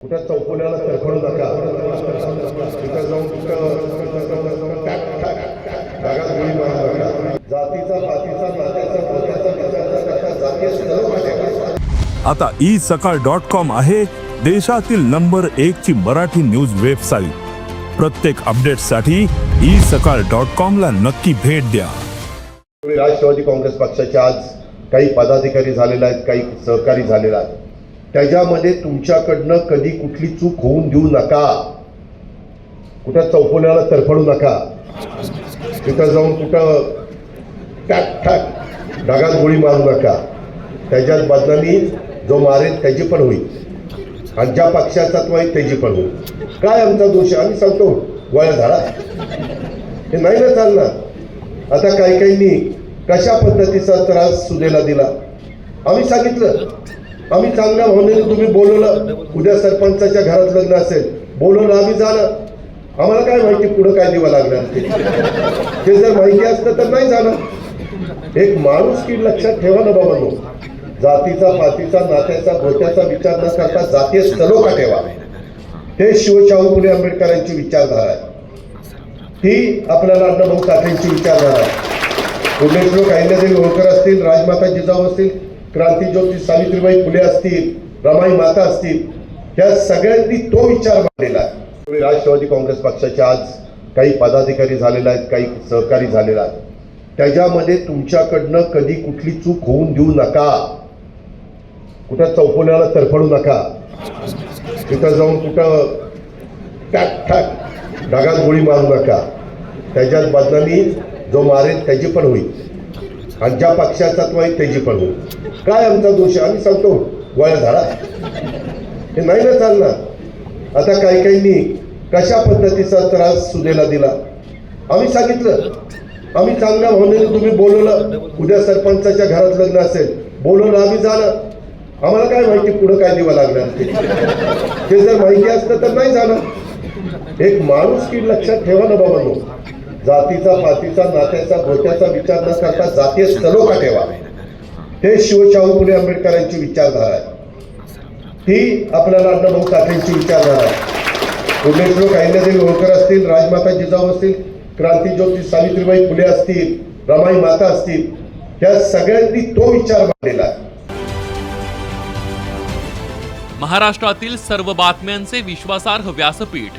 कुठं चौकोनाला तरफडू नका. तिथं जाऊन गोळी मारू नका जातीचा पातीचा नात्याचा पोत्याचा विचार न करता जातीय सर्व आता ई सकाळ डॉट कॉम आहे देशातील नंबर एक ची मराठी न्यूज वेबसाईट. प्रत्येक अपडेटसाठी ई सकाळ डॉट कॉम ला नक्की भेट द्या. राष्ट्रवादी काँग्रेस पक्षाचे आज काही पदाधिकारी झालेले आहेत काही सहकारी झालेले आहेत. त्याच्यामध्ये तुमच्याकडनं कधी कुठली चूक होऊन देऊ नका. कुठं चौकोनाला तरफडू नका. तिथं जाऊन कुठं टाक टाक ढगात गोळी मारू नका. त्याच्यात बदनामी जो मारेल त्याची पण होईल. आणि ज्या पक्षाचा तो आहे त्याची पण होईल. काय आमचा दोष आहे? आम्ही सांगतो. गोळ्या झाडा हे नाही ना चालणार. आता काही काहींनी कशा पद्धतीचा त्रास सुनेला दिला? आम्ही सांगितलं. आम्ही चांगल्या भावनेने तुम्ही बोलवलं. उद्या सरपंचाच्या घरात लग्न असेल. बोलवलं आम्ही झालं आम्हाला काय माहिती पुढं काय दिवं लागणार ते? ते जर माहिती असलं तर नाही झालं एक माणूस की लक्षात ठेवा ना बाबा जातीचा पातीचा नात्याचा गोत्याचा विचार न करता जातीय सलोखा ठेवा. हे शिवशाहू फुले आंबेडकरांची विचारधारा आहे. ही आपल्याला अण्णाभाऊ साठेंची विचारधारा आहे. पुण्यश्लोक अहिल्यादेवी होळकर असतील राजमाता जिजाऊ असतील क्रांतीज्योती सावित्रीबाई फुले असतील रमाई माता असतील या सगळ्यांनी तो विचार मांडलेला आहे. राष्ट्रवादी काँग्रेस पक्षाचे आज काही पदाधिकारी झालेला आहेत काही सहकारी झालेला आहेत. त्याच्यामध्ये तुमच्याकडनं कधी कुठली चूक होऊन देऊ नका. कुठं चौकोनाला तरफडू नका. तिथं जाऊन कुठं टाक टाक ढगात गोळी मारू नका. त्याच्यात बदनामी जो मारेल त्याची पण होईल. आणि ज्या पक्षाचा तो आहे त्याची पण होईल काय आमचा दोष आहे? आम्ही सांगतो. गोळ्या झाडा हे नाही ना चालणार. आता काही काहींनी कशा पद्धतीचा त्रास सुदेला दिला? आम्ही सांगितलं. आम्ही चांगल्या भावनेने तुम्ही बोलवलं. उद्या सरपंचाच्या घरात लग्न असेल. बोलवलं आम्ही झालं. आम्हाला काय माहिती पुढं काय दिवं लागणार ते? ते जर माहिती असतं तर नाही झालं. एक माणूस की लक्षात ठेवा ना बाबा जातीचा पातीचा नात्याचा गोत्याचा विचार न करता जातीय सलोखा ठेवा. हे शिवशाहू फुले आंबेडकरांची विचारधारा आहे. ती आपल्याला अण्णाभाऊ साठेंची विचारधारा आहे. पुण्यश्लोक अहिल्यादेवी होळकर असतील राजमाता जिजाऊ असतील क्रांतीज्योती सावित्रीबाई फुले असतील रमाई माता असतील या सगळ्यांनी तो विचार मांडलेला आहे. महाराष्ट्रातील सर्व बातम्यांचे विश्वासार्ह व्यासपीठ